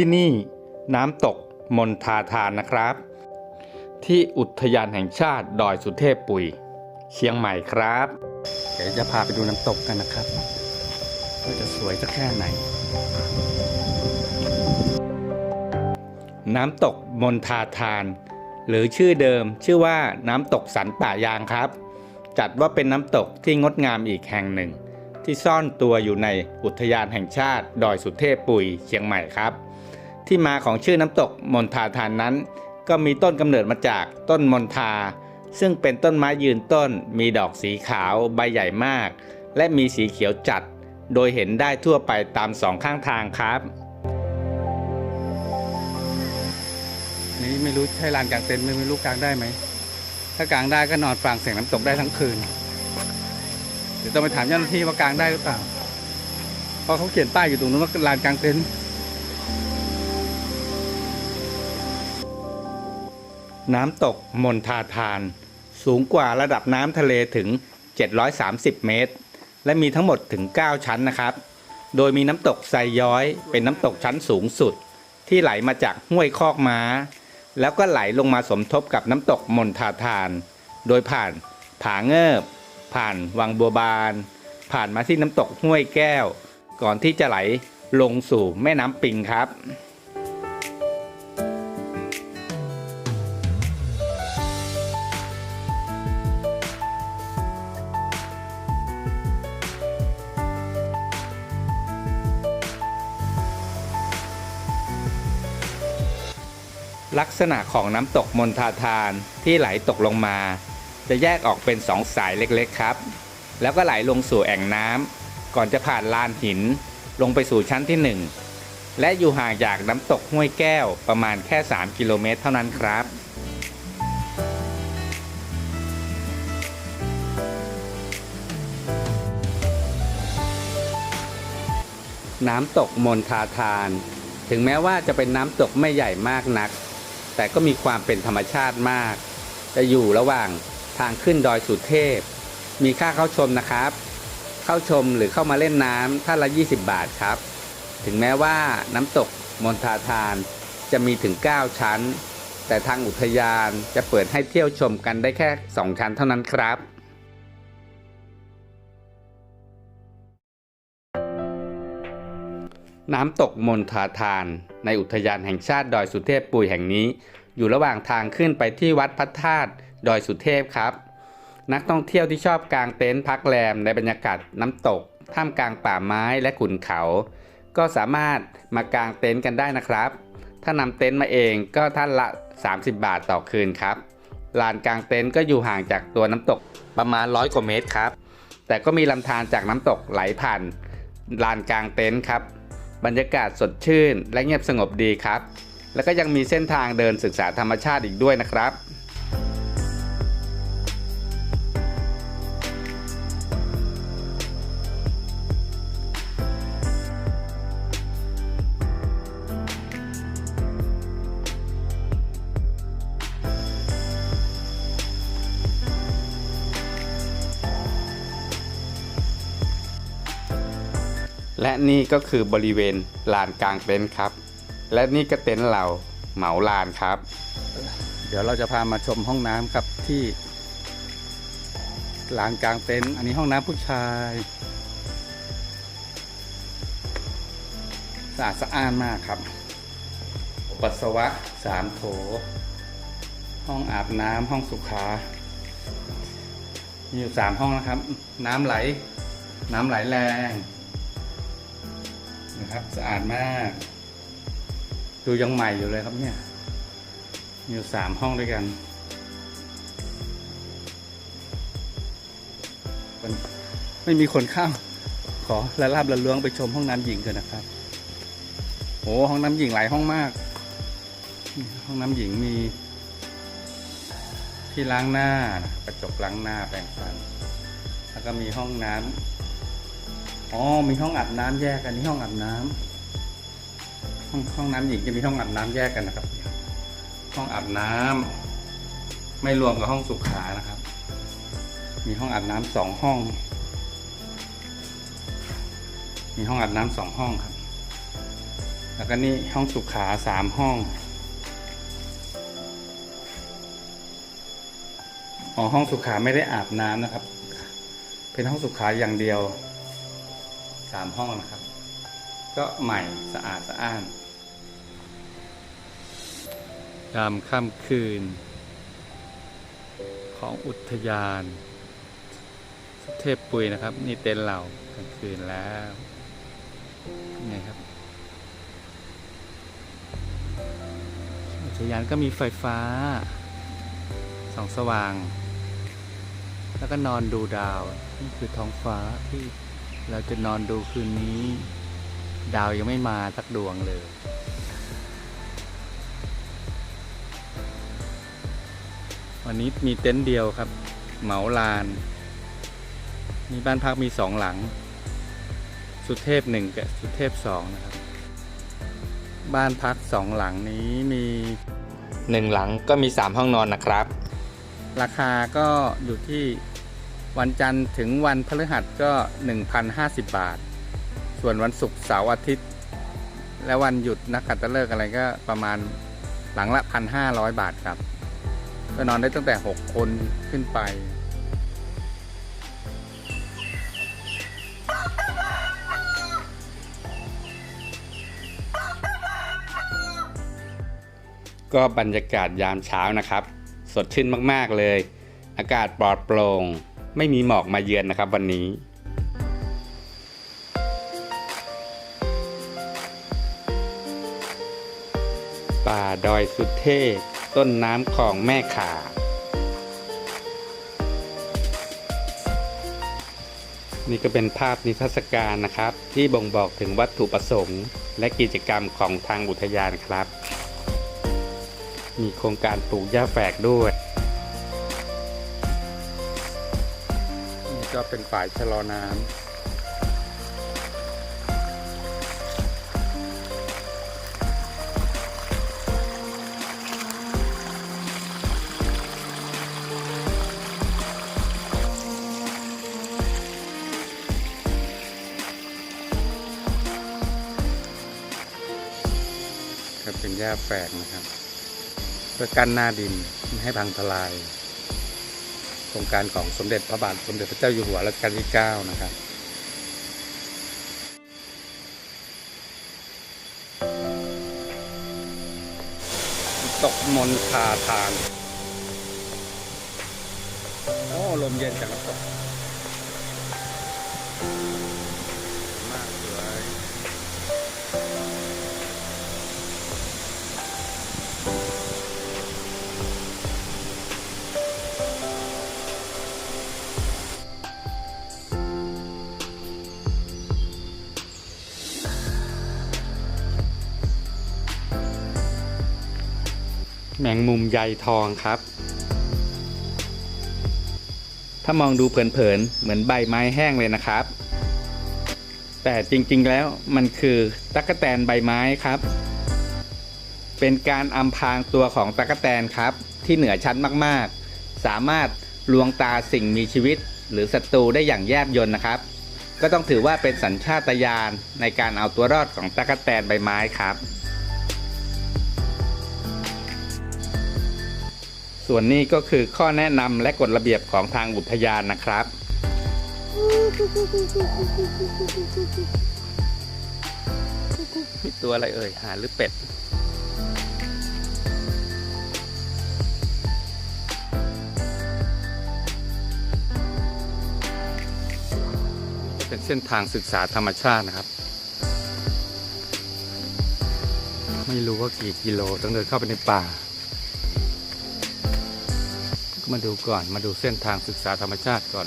ที่นี่น้ำตกมนทาทานนะครับ ที่อุทยานแห่งชาติดอยสุเทพปุย เชียงใหม่ครับ เดี๋ยวจะพาไปดูน้ำตกกันนะครับว่าจะสวยสักแค่ไหน น้ำตกมนทาทาน หรือชื่อเดิมชื่อว่าน้ำตกสันป่ายางครับ จัดว่าเป็นน้ำตกที่งดงามอีกแห่งหนึ่ง ที่ซ่อนตัวอยู่ในอุทยานแห่งชาติ ดอยสุเทพปุยเชียงใหม่ครับ ที่มาของชื่อน้ำตกมนทาทานนั้น ก็มีต้นกำเนิดมาจากต้นมนทาซึ่งเป็นต้นไม้ยืนต้น มีดอกสีขาวใบใหญ่มาก และมีสีเขียวจัด โดยเห็นได้ทั่วไปตามสองข้างทางครับ นี่ไม่รู้ใช่ลานกลางเต็นท์ไมไม่รู้กลางได้ไหม ถ้ากลางได้ก็นอนฟังเสียงน้ำตกได้ทั้งคืน เดี๋ยวต้องไปถามเจ้าหน้าที่ว่ากลางได้หรือเปล่า เพราะเขาเขียนป้ายอยู่ตรงนู้นว่าลานกลางเต็นท์ น้ำตกมนทาทาน สูงกว่าระดับน้ำทะเลถึง 730 เมตร และมีทั้งหมดถึง 9 ชั้นนะครับ โดยมีน้ำตกไซย้อยเป็นน้ำตกชั้นสูงสุด ที่ไหลมาจากห้วยคอกม้า แล้วก็ไหลลงมาสมทบกับน้ำตกมนทาทาน โดยผ่านผาเงิบ ผ่านวังบัวบาน ผ่านมาที่น้ำตกห้วยแก้ว ก่อนที่จะไหลลงสู่แม่น้ำปิงครับ ลักษณะของน้ำตกมนทาทานที่ไหลตกลงมา จะแยกออกเป็นสองสายเล็กๆครับ แล้วก็ไหลลงสู่แอ่งน้ำก่อนจะผ่านลานหินลงไปสู่ชั้นที่ 1 และอยู่ห่างจากน้ำตกห้วยแก้วประมาณแค่ 3 กิโลเมตรเท่านั้นครับน้ำตกมนทาทาน ถึงแม้ว่าจะเป็นน้ำตกไม่ใหญ่มากนัก แต่ก็มีความเป็นธรรมชาติมาก จะอยู่ระหว่างทางขึ้นดอยสุเทพ มีค่าเข้าชมนะครับ เข้าชมหรือเข้ามาเล่นน้ำท่านละ 20 บาทครับ ถึงแม้ว่าน้ำตกมนทาทานจะมีถึง 9 ชั้น แต่ทางอุทยานจะเปิดให้เที่ยวชมกันได้แค่ 2 ชั้นเท่านั้นครับ น้ำตกมนทาทาน ในอุทยานแห่งชาติดอยสุเทพปุยแห่งนี้ อยู่ระหว่างทางขึ้นไปที่วัดพระธาตุดอยสุเทพครับ นักท่องเที่ยวที่ชอบกางเต็นท์พักแรมในบรรยากาศน้ำตก ท่ามกลางป่าไม้และขุนเขา ก็สามารถมากางเต็นท์กันได้นะครับ ถ้านำเต็นท์มาเองก็ท่านละ 30 บาทต่อคืนครับลานกางเต็นท์ก็อยู่ห่างจากตัวน้ำตกประมาณร้อยกว่าเมตรครับ แต่ก็มีลำธารจากน้ำตกไหลผ่านลานกางเต็นท์ครับ บรรยากาศสดชื่น และเงียบสงบดีครับ แล้วก็ยังมีเส้นทางเดินศึกษาธรรมชาติอีกด้วยนะครับ นี่ก็คือบริเวณลานกลางเต็นท์ครับ และนี่ก็เต็นท์เราเหมาลานครับ เดี๋ยวเราจะพามาชมห้องน้ำครับที่ลานกลางเต็นท์อันนี้ห้องน้ำผู้ชายสะอาดสะอ้านมากครับปัสสาวะสามโถ ห้องอาบน้ำห้องสุขามีอยู่สามห้องนะครับ น้ำไหล น้ำไหลแรง นะครับ สะอาดมาก ดูยังใหม่อยู่เลยครับเนี่ย มีอยู่สามห้องด้วยกันไม่มีคนเข้า ขอละลาบละล้วงไปชมห้องน้ำหญิงกันนะครับโอ้ห้องน้ำหญิงหลายห้องมาก ห้องน้ำหญิงมี ที่ล้างหน้ากระจกล้างหน้าแปรงฟัน แล้วก็มีห้องน้ำ อ๋อ มีห้องอาบน้ำแยกกันนี่ห้องอาบน้ำห้องห้องน้ำหญิงจะมีห้องอาบน้ำแยกกันนะครับ ห้องอาบน้ำไม่รวมกับห้องสุขานะครับ มีห้องอาบน้ำสองห้อง มีห้องอาบน้ำสองห้องครับ แล้วก็นี่ห้องสุขาสามห้อง อ๋อห้องสุขาไม่ได้อาบน้ำนะครับ เป็นห้องสุขาอย่างเดียว สามห้องนะครับ ก็ใหม่สะอาดสะอ้านยามค่ำคืน ของอุทยานเทพปุยนะครับ นี่เต็นท์เรากลางคืนแล้วไงครับอุทยานก็มีไฟฟ้าส่องสว่าง แล้วก็นอนดูดาว นี่คือท้องฟ้าที่ เราจะนอนดูคืนนี้ ดาวยังไม่มาสักดวงเลย วันนี้มีเต็นท์เดียวครับ เหมาลาน มีบ้านพักมีสองหลัง สุเทพหนึ่งกับสุเทพสองนะครับ บ้านพักสองหลังนี้มีหนึ่งหลังก็มีสามห้องนอนนะครับ ราคาก็อยู่ที่ วันจันทร์ถึงวันพฤหัสก็ 1,050 บาท ส่วนวันศุกร์เสาร์อาทิตย์ และวันหยุดนักขัตฤกษ์อะไรก็ประมาณหลังละ 1,500 บาทครับ ก็นอนได้ตั้งแต่ 6 คนขึ้นไปก็บรรยากาศยามเช้านะครับ สดชื่นมาก ๆ เลย อากาศปลอดโปร่ง ไม่มีหมอกมาเยือนนะครับวันนี้ ป่าดอยสุเทพต้นน้ำของแม่ขานี่ก็เป็นภาพนิทรรศการนะครับ ที่บ่งบอกถึงวัตถุประสงค์ และกิจกรรมของทางอุทยานครับ มีโครงการปลูกหญ้าแฝกด้วย นี่ก็เป็นฝ่ายชะลอน้ำก็เป็นหญ้าแฝกนะครับ เพื่อกั้นหน้าดินไม่ให้พังทลาย โครงการของสมเด็จพระบาทสมเด็จพระเจ้าอยู่หัวรัชกาลที่ 9 นะครับตกมนคาทาน โอ้ ลมเย็นจังเลย แมงมุมใยทองครับ ถ้ามองดูเผินๆเหมือนใบไม้แห้งเลยนะครับ แต่จริงๆแล้วมันคือตั๊กแตนใบไม้ครับ เป็นการอำพรางตัวของตั๊กแตนครับ ที่เหนือชั้นมากๆ สามารถลวงตาสิ่งมีชีวิต หรือศัตรูได้อย่างแยบยลนะครับ ก็ต้องถือว่าเป็นสัญชาตญาณในการเอาตัวรอดของตั๊กแตนใบไม้ครับ ส่วนนี้ก็คือข้อแนะนำและกฎระเบียบของทางอุทยานนะครับ มีตัวอะไรเอ่ยหาหรือเป็ด เป็นเส้นทางศึกษาธรรมชาตินะครับ ไม่รู้ว่ากี่กิโลต้องเดินเข้าไปในป่า มาดูก่อน มาดูเส้นทางศึกษาธรรมชาติก่อน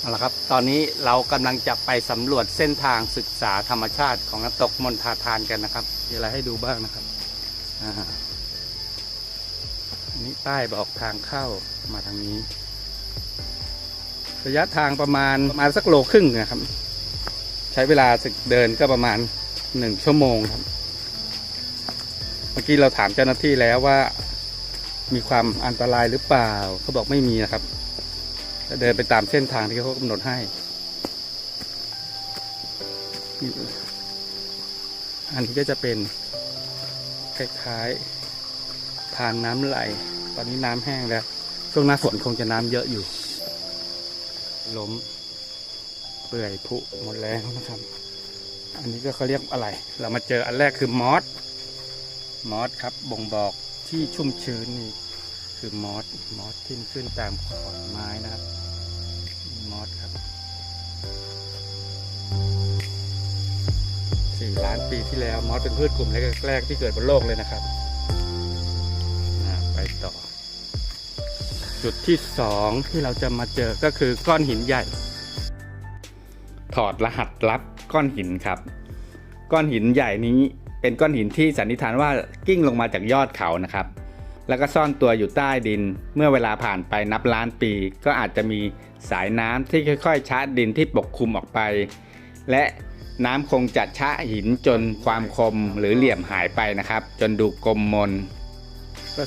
เอาละครับ ตอนนี้เรากำลังจะไปสำรวจเส้นทางศึกษาธรรมชาติของน้ำตกมณฑาทานกันนะครับมีอะไรให้ดูบ้างนะครับอ่านนี้ป้ายบอกทางเข้ามาทางนี้ ระยะทางประมาณประมาณสักโลครึ่งนะครับ ใช้เวลาเดินก็ประมาณหนึ่งชั่วโมงครับ เมื่อกี้เราถามเจ้าหน้าที่แล้วว่า มีความอันตรายหรือเปล่าเขาบอกไม่มีนะครับจะเดินไปตามเส้นทางที่เขากำหนดให้ อันนี้ก็จะเป็นคล้ายๆทางน้ำไหล ตอนนี้น้ำแห้งแล้ว ช่วงหน้าฝนคงจะน้ำเยอะอยู่ ล้มเปื่อยผุหมดแล้วนะครับ อันนี้ก็เขาเรียกอะไร เรามาเจออันแรกคือมอส มอสครับ บ่งบอกที่ชุ่มชื้นนี่คือมอส มอสที่ขึ้นตามขอนไม้นะครับ มอสครับสี่ล้านปีที่แล้ว มอสเป็นพืชกลุ่มแรกๆที่เกิดบนโลกเลยนะครับ จุดที่สองที่เราจะมาเจอก็คือก้อนหินใหญ่ ถอดรหัสลับก้อนหินครับ ก้อนหินใหญ่นี้เป็นก้อนหินที่สันนิษฐานว่ากิ้งลงมาจากยอดเขานะครับ แล้วก็ซ่อนตัวอยู่ใต้ดิน เมื่อเวลาผ่านไปนับล้านปี ก็อาจจะมีสายน้ำที่ค่อยๆชะดินที่ปกคลุมออกไป และน้ำคงจะชะหินจนความคมหรือเหลี่ยมหายไปนะครับ จนดูกลมมน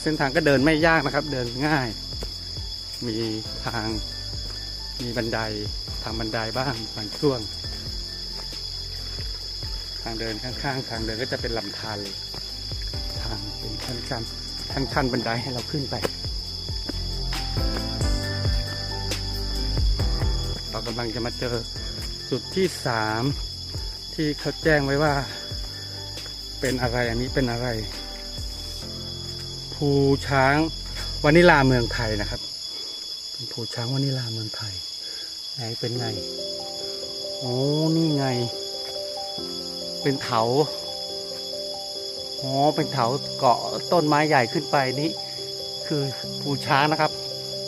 เส้นทางก็เดินไม่ยากนะครับ เดินง่าย มีทาง มีบันไดทางบันไดบ้างบางช่วง ทางเดินข้างๆ ทางเดินก็จะเป็นลำธารเลยทางเป็นชั้นชันชั้นชันบันไดให้เราขึ้นไป เรากำลังจะมาเจอจุดที่สามที่เขาแจ้งไว้ว่า เป็นอะไรอันนี้เป็นอะไร ภูช้างวานิลาเมืองไทยนะครับ เป็นภูช้างวานิลาเมืองไทย ไหนเป็นไง โอ้นี่ไง เป็นเถาอ๋อเป็นเถาเกาะต้นไม้ใหญ่ขึ้นไปนี่คือภูช้างนะครับ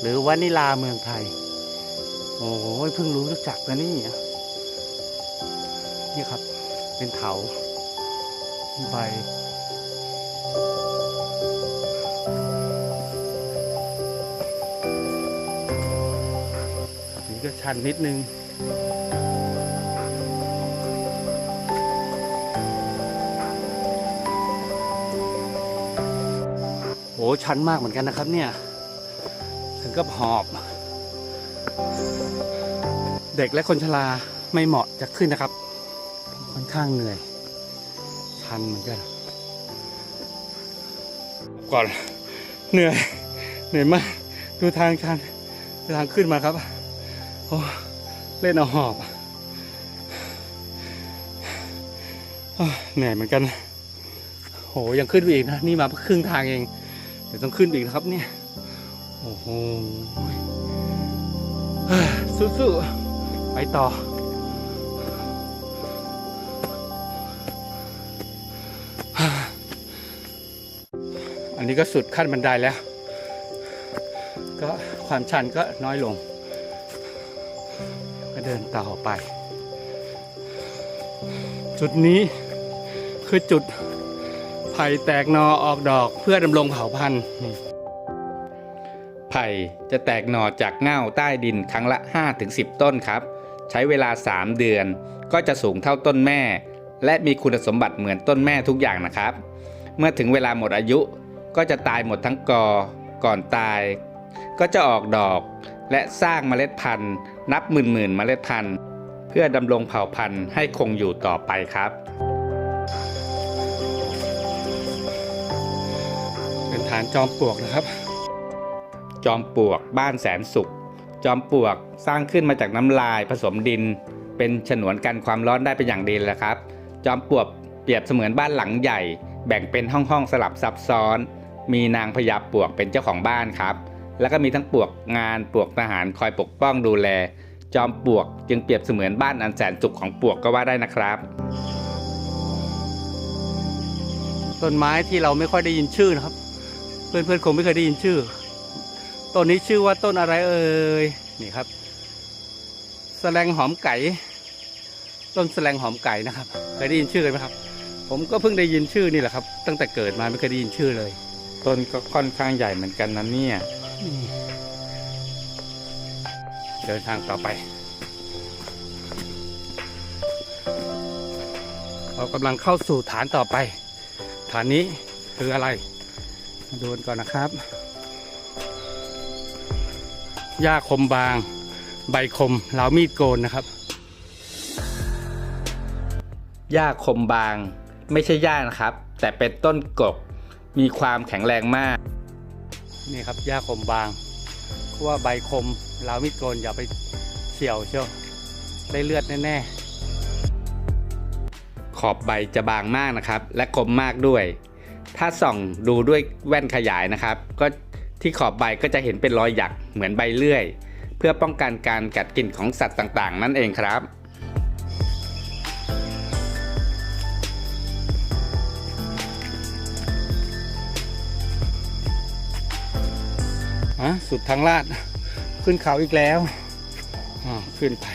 หรือวานิลาเมืองไทย โอ้ยเพิ่งรู้จักนะนี่นี่ครับ เป็นเถาใบ ชันนิดนึงโอ้ชันมากเหมือนกันนะครับเนี่ย ถึงกับหอบ เด็กและคนชราไม่เหมาะจะขึ้นนะครับ ค่อนข้างเหนื่อย ชันเหมือนกัน ก่อนเหนื่อย เหนื่อยมาก ดูทางชันทางขึ้นมาครับ โอ้เล่นเอาหอบเหนื่อยเหมือนกัน โหยังขึ้นไปอีกนะ นี่มาครึ่งทางเอง เดี๋ยวต้องขึ้นไปอีกนะครับเนี่ย โอ้โหสู้ๆไปต่อ อันนี้ก็สุดขั้นบันไดแล้ว ก็ความชันก็น้อยลง ดินต่อไป จุดนี้คือจุดไผ่แตกหนอออกดอกเพื่อดำรงเผ่าพันธุ์ไผ่จะแตกหน่อจากเง่าใต้ดินครั้งละ 5-10 ต้นครับ ใช้เวลา 3 เดือนก็จะสูงเท่าต้นแม่ และมีคุณสมบัติเหมือนต้นแม่ทุกอย่างนะครับ เมื่อถึงเวลาหมดอายุก็จะตายหมดทั้งกอ ก่อนตาย ก็จะออกดอกและสร้างเมล็ดพันธุ์ นับหมื่นหมื่นๆเมล็ดพันธุ์ เพื่อดำรงเผ่าพันธุ์ให้คงอยู่ต่อไปครับ เป็นฐานจอมปลวกนะครับ จอมปลวกบ้านแสนสุข จอมปลวกสร้างขึ้นมาจากน้ำลายผสมดิน เป็นฉนวนกันความร้อนได้เป็นอย่างดีเลยครับ จอมปลวกเปรียบเสมือนบ้านหลังใหญ่ แบ่งเป็นห้องห้องๆสลับซับซ้อน มีนางพญาปลวกเป็นเจ้าของบ้านครับ แล้วก็มีทั้งปลวกงานปลวกทหารคอยปกป้องดูแล จอมปลวกจึงเปรียบเสมือนบ้านอันแสนสุขของปลวกก็ว่าได้นะครับ ต้นไม้ที่เราไม่ค่อยได้ยินชื่อนะครับ เพื่อนๆคงไม่เคยได้ยินชื่อต้นนี้ชื่อว่าต้นอะไรเอ่ยนี่ครับแสลงหอมไก่ ต้นแสลงหอมไก่นะครับเคยได้ยินชื่อกันไหมครับ ผมก็เพิ่งได้ยินชื่อนี่แหละครับ ตั้งแต่เกิดมาไม่เคยได้ยินชื่อเลย ต้นก็ค่อนข้างใหญ่เหมือนกันนะเนี่ย เดินทางต่อไป เรากำลังเข้าสู่ฐานต่อไป ฐานนี้คืออะไรมาดูกันก่อนนะครับหญ้าคมบาง ใบคมเหลามีดโกนนะครับหญ้าคมบาง ไม่ใช่หญ้านะครับ แต่เป็นต้นกก มีความแข็งแรงมาก นี่ครับหญ้าคมบางเพราะว่าใบคมลามีดโกนอย่าไปเฉี่ยวเชียวได้เลือดแน่ขอบใบจะบางมากนะครับ และคมมากด้วย ถ้าส่องดูด้วยแว่นขยายนะครับ ก็ที่ขอบใบก็จะเห็นเป็นรอยหยักเหมือนใบเลื่อย เพื่อป้องกันการกัดกินของสัตว์ต่างๆ นั่นเองครับ ฮะสุดทางลาด ขึ้นเขาอีกแล้วอ่าขึ้นไป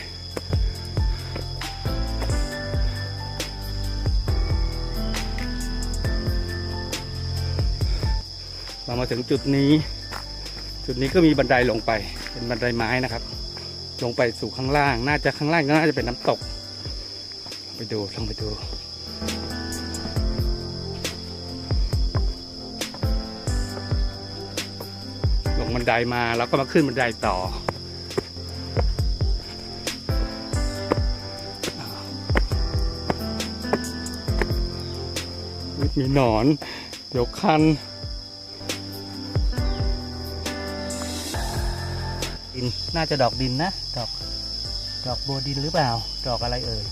เรามาถึงจุดนี้ จุดนี้ก็มีบันไดลงไป เป็นบันไดไม้นะครับ ลงไปสู่ข้างล่าง น่าจะข้างล่างก็น่าจะเป็นน้ำตก ไปดูลองไปดู บันไดมาแล้วก็มาขึ้นบันไดต่อ มีหนอน เดี๋ยวคันดินน่าจะดอกดินนะ ดอก ดอกโบวดินหรือเปล่า ดอกอะไรเอ่ย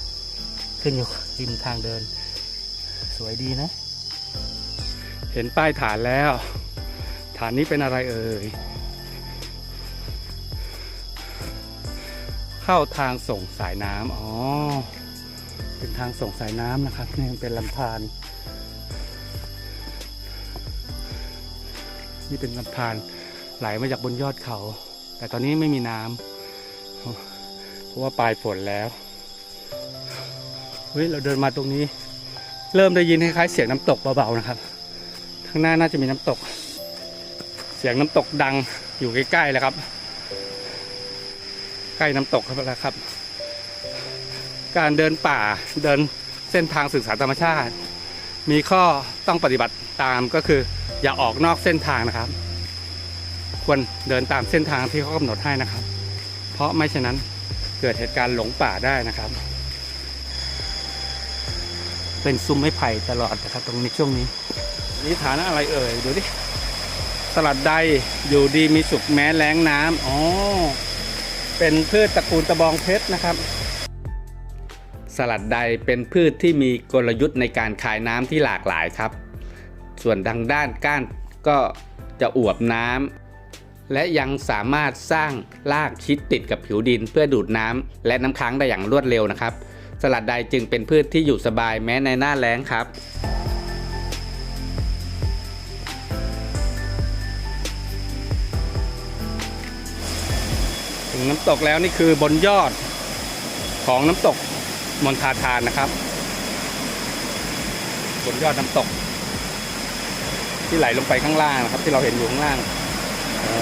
ขึ้นอยู่ริมทางเดิน สวยดีนะ เห็นป้ายฐานแล้ว ฐานนี้เป็นอะไรเอ่ย เข้าทางส่งสายน้ำอ๋อ เป็นทางส่งสายน้ำนะครับนี่เป็นลำธารนี่เป็นลำธารไหลมาจากบนยอดเขา แต่ตอนนี้ไม่มีน้ำเพราะว่าปลายฝนแล้วเฮ้ยเราเดินมาตรงนี้ เริ่มได้ยินคล้ายๆเสียงน้ำตกเบาๆนะครับข้างหน้าน่าจะมีน้ำตก เสียงน้ำตกดังอยู่ใกล้ๆแล้วครับ ใกล้น้ำตกครับแล้วครับ การเดินป่าเดินเส้นทางศึกษาธรรมชาติ มีข้อต้องปฏิบัติตามก็คือ อย่าออกนอกเส้นทางนะครับ ควรเดินตามเส้นทางที่เขากำหนดให้นะครับ เพราะไม่ฉะนั้นเกิดเหตุการณ์หลงป่าได้นะครับ เป็นซุ้มไม้ไผ่ตลอดนะครับ ตรงนี้ช่วงนี้นี่ฐานะอะไรเอ่ยดูดิสลัดใดอยู่ดีมีสุขแม้แล้งน้ำอ๋อ เป็นพืชตระกูลตะบองเพชรนะครับ สลัดใดเป็นพืชที่มีกลยุทธ์ในการคายน้ำที่หลากหลายครับ ส่วนทางด้านก้านก็จะอวบน้ำและยังสามารถสร้างรากชิดติดกับผิวดิน เพื่อดูดน้ำและน้ำค้างได้อย่างรวดเร็วนะครับ สลัดใดจึงเป็นพืชที่อยู่สบายแม้ในหน้าแล้งครับ น้ำตกแล้วนี่คือบนยอดของน้ำตกมณฑาทานนะครับ บนยอดน้ำตก ที่ไหลลงไปข้างล่างนะครับ ที่เราเห็นอยู่ข้างล่างโอ้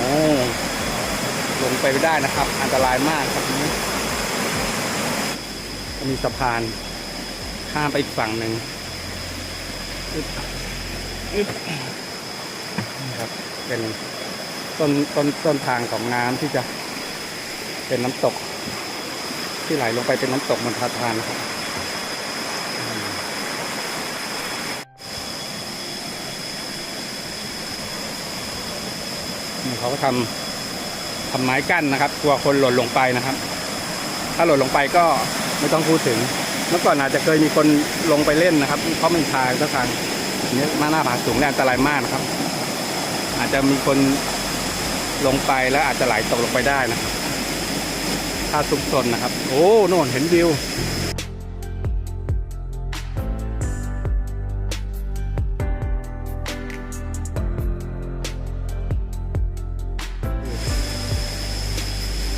ลงไปไม่ได้นะครับ อันตรายมากครับนี้มีสะพานข้ามไปอีกฝั่งหนึ่งนี่ครับเป็นต้นต้นต้นทางของน้ำที่จะ เป็นน้ำตก ที่ไหลลงไปเป็นน้ำตกมันทาทานนะครับนี่เขาก็ทำทำไม้กั้นนะครับกลัวคนหล่นลงไปนะครับ ถ้าหล่นลงไปก็ไม่ต้องพูดถึง เมื่อก่อนอาจจะเคยมีคนลงไปเล่นนะครับเพราะมันทางก็ทางนี้มาหน้าผาสูงเนี่ยอันตรายมากนะครับ อาจจะมีคนลงไปแล้วอาจจะไหลตกลงไปได้นะครับาซุกซนนะครับ โอ้โน่นเห็นวิว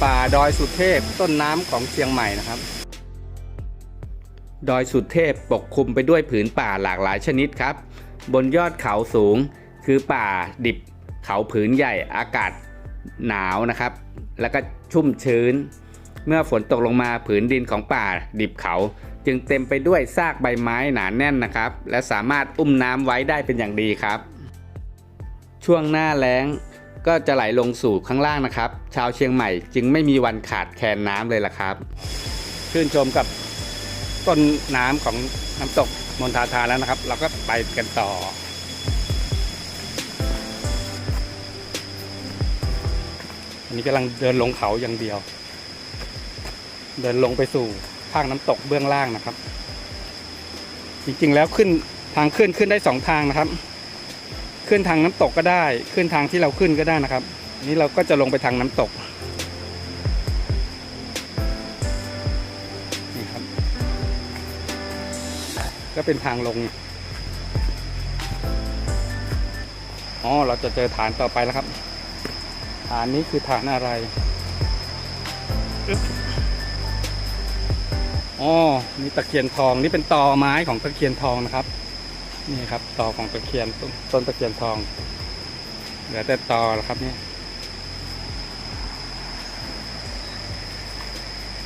ป่าดอยสุเทพต้นน้ำของเชียงใหม่นะครับ ดอยสุเทพปกคลุมไปด้วยผืนป่าหลากหลายชนิดครับ บนยอดเขาสูงคือป่าดิบเขาผืนใหญ่อากาศหนาวนะครับ แล้วก็ชุ่มชื้น เมื่อฝนตกลงมาผืนดินของป่าดิบเขา จึงเต็มไปด้วยซากใบไม้หนาแน่นนะครับ และสามารถอุ้มน้ำไว้ได้เป็นอย่างดีครับ ช่วงหน้าแล้งก็จะไหลลงสู่ข้างล่างนะครับ ชาวเชียงใหม่จึงไม่มีวันขาดแคลนน้ำเลยล่ะครับ ชื่นชมกับต้นน้ำของน้ำตกมนทาทาแล้วนะครับ เราก็ไปกันต่ออันนี้กำลังเดินลงเขาอย่างเดียว เดินลงไปสู่ข้างน้ำตกเบื้องล่างนะครับ จริงๆแล้วขึ้นทางขึ้นขึ้นได้สองทางนะครับ ขึ้นทางน้ำตกก็ได้ขึ้นทางที่เราขึ้นก็ได้นะครับนี้เราก็จะลงไปทางน้ำตกนี่ครับ ก็เป็นทางลงอ๋อเราจะเจอฐานต่อไปแล้วครับ ฐานนี้คือฐานอะไรอึ๊บ อ๋อมีตะเคียนทองนี่เป็นตอไม้ของตะเคียนทองนะครับ นี่ครับตอของตะเคียนต้นต้นตะเคียนทอง เหลือแต่ตอแล้วครับเนี่ย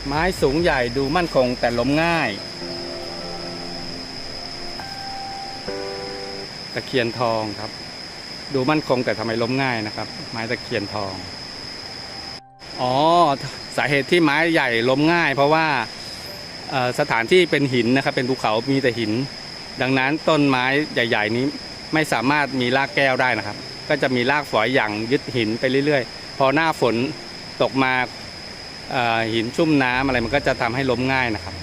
ไม้สูงใหญ่ดูมั่นคงแต่ล้มง่าย ตะเคียนทองครับ ดูมั่นคงแต่ทำไมล้มง่ายนะครับ ไม้ตะเคียนทอง อ๋อ สาเหตุที่ไม้ใหญ่ล้มง่าย เพราะว่า สถานที่เป็นหินนะครับเป็นภูเขามีแต่หิน ดังนั้นต้นไม้ใหญ่ ๆ นี้ไม่สามารถมีรากแก้วได้นะครับ ก็จะมีรากฝอยหยั่งยึดหินไปเรื่อยๆ พอหน้าฝนตกมาหินชุ่มน้ำอะไรมันก็จะทำให้ล้มง่ายนะครับ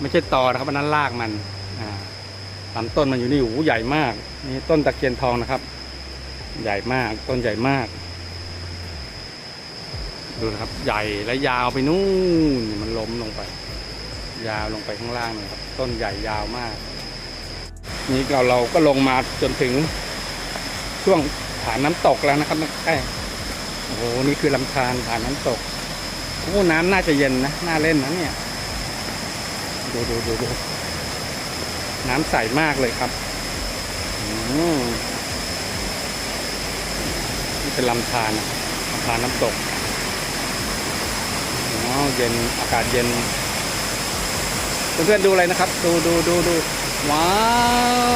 ไม่ใช่ตอนะครับอันนั้นรากมันลำต้นมันอยู่นี่โอ้ใหญ่มากนี่ต้นตะเคียนทองนะครับ ใหญ่มากต้นใหญ่มาก ดูนะครับ ใหญ่และยาวไปนู่นมันล้มลงไป ยาวลงไปข้างล่างเลยครับต้นใหญ่ยาวมาก นี่เราเราก็ลงมาจนถึงช่วงฐานน้ำตกแล้วนะครับใกล้โอ้โหนี่คือลำธารผ่านน้ำตกโอ้น้ำน่าจะเย็นนะน่าเล่นนะเนี่ยดูดูดูดูน้ำใสมากเลยครับนี่เป็นลำธารลำธารน้ำตก อ๋อเย็นอากาศเย็น เพื่อนๆดูอะไรนะครับ ดูดูดูดูว้า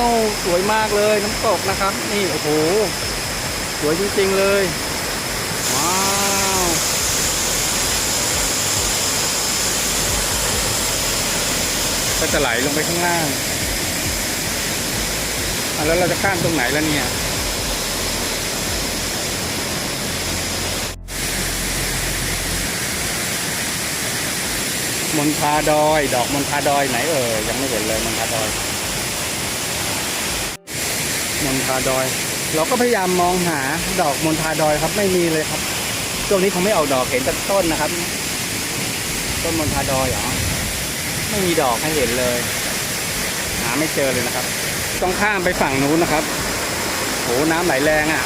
ว สวยมากเลยน้ำตกนะครับ นี่โอ้โห สวยจริงๆเลย ว้าวก็จะไหลลงไปข้างล่างแล้วเราจะข้ามตรงไหนแล้วเนี่ย มณฑาดอย ดอกมณฑาดอยไหนเอ่ยยังไม่เห็นเลยมณฑาดอยมณฑาดอย เราก็พยายามมองหาดอกมณฑาดอยครับไม่มีเลยครับช่วงนี้เขาไม่เอาดอกเห็นแต่ต้นนะครับ ต้นมณฑาดอยเหรอไม่มีดอกให้เห็นเลย หาไม่เจอเลยนะครับ ต้องข้ามไปฝั่งนู้นนะครับโหน้ำไหลแรงอะ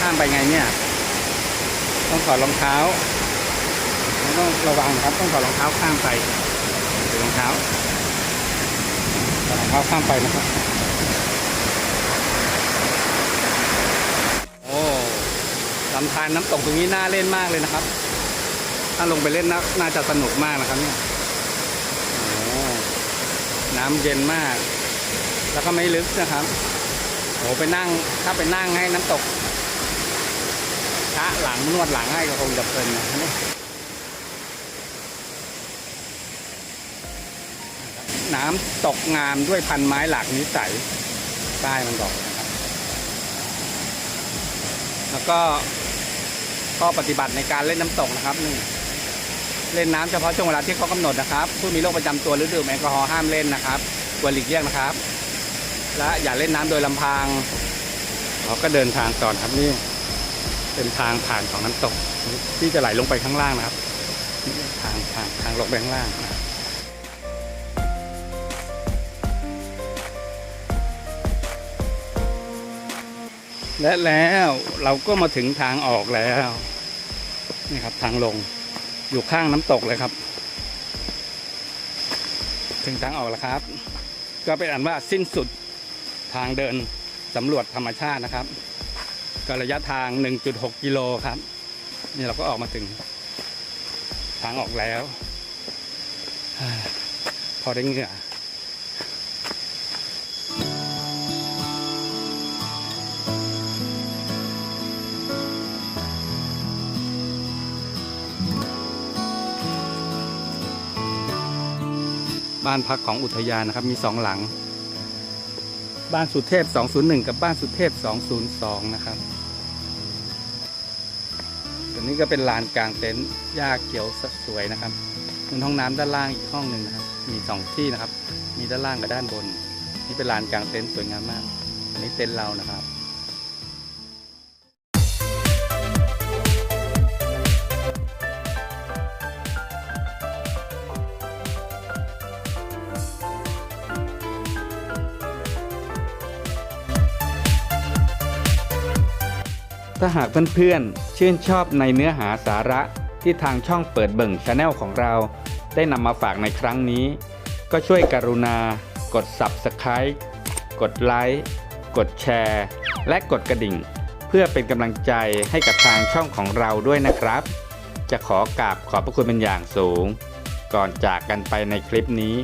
ข้ามไปไงเนี่ย ต้องถอดรองเท้า ต้องระวังนะครับต้องถอดรองเท้าข้ามไปถอดรองเท้าถอดรองเท้าข้ามไปนะครับโอ้ลำธารน้ำตกตรงนี้น่าเล่นมากเลยนะครับ ถ้าลงไปเล่นน่าน่าจะสนุกมากนะครับเนี่ยน้ำเย็นมาก แล้วก็ไม่ลึกนะครับโอ้ไปนั่งถ้าไปนั่งให้น้ำตกชะหลังนวดหลังให้ก็คงจะเพลินนะ น้ำตกงามด้วยพันไม้หลากนิสัยใต้มันบอกนะครับ แล้วก็ข้อปฏิบัติในการเล่นน้ำตกนะครับหนึ่งเล่นน้ำเฉพาะช่วงเวลาที่เขากำหนดนะครับ ผู้มีโรคประจำตัวหรือดื่มแอลกอฮอล์ห้ามเล่นนะครับควรหลีกเลี่ยงนะครับ และอย่าเล่นน้ำโดยลำพังเราก็เดินทางต่อนครับนี่เป็นทางผ่านของน้ำตกที่จะไหลลงไปข้างล่างนะครับ ทางทางทางลงไปข้างล่างนะครับ และแล้วเราก็มาถึงทางออกแล้วนี่ครับทางลงอยู่ข้างน้ำตกเลยครับ ถึงทางออกแล้วครับ ก็เป็นอันว่าสิ้นสุดทางเดินสำรวจธรรมชาตินะครับ ก็ระยะทาง 1.6 กิโลครับ นี่เราก็ออกมาถึงทางออกแล้ว พอได้เหงื่อ บ้านพักของอุทยานนะครับ มีสองหลัง บ้านสุเทพ 201 กับบ้านสุเทพ 202 นะครับตัวนี้ก็เป็นลานกลางเต็นท์หญ้าเขียวสวยนะครับมีห้องน้ำด้านล่างอีกห้องหนึ่งนะครับ มีสองที่นะครับ มีด้านล่างกับด้านบน นี่เป็นลานกลางเต็นท์สวยงามมากอันนี้เต็นท์เรานะครับ ถ้าหากเพื่อนๆ ชื่นชอบในเนื้อหาสาระที่ทางช่องเปิดเบิ่งชาแนลของเรา ได้นำมาฝากในครั้งนี้ ก็ช่วยกรุณา กด Subscribe กดไลค์กดแชร์ และกดกระดิ่ง เพื่อเป็นกำลังใจให้กับทางช่องของเราด้วยนะครับ จะขอกราบขอบพระคุณเป็นอย่างสูง ก่อนจากกันไปในคลิปนี้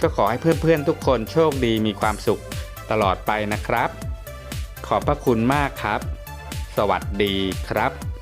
ก็ขอให้เพื่อนๆ ทุกคนโชคดีมีความสุขตลอดไปนะครับ ขอบพระคุณมากครับ สวัสดีครับ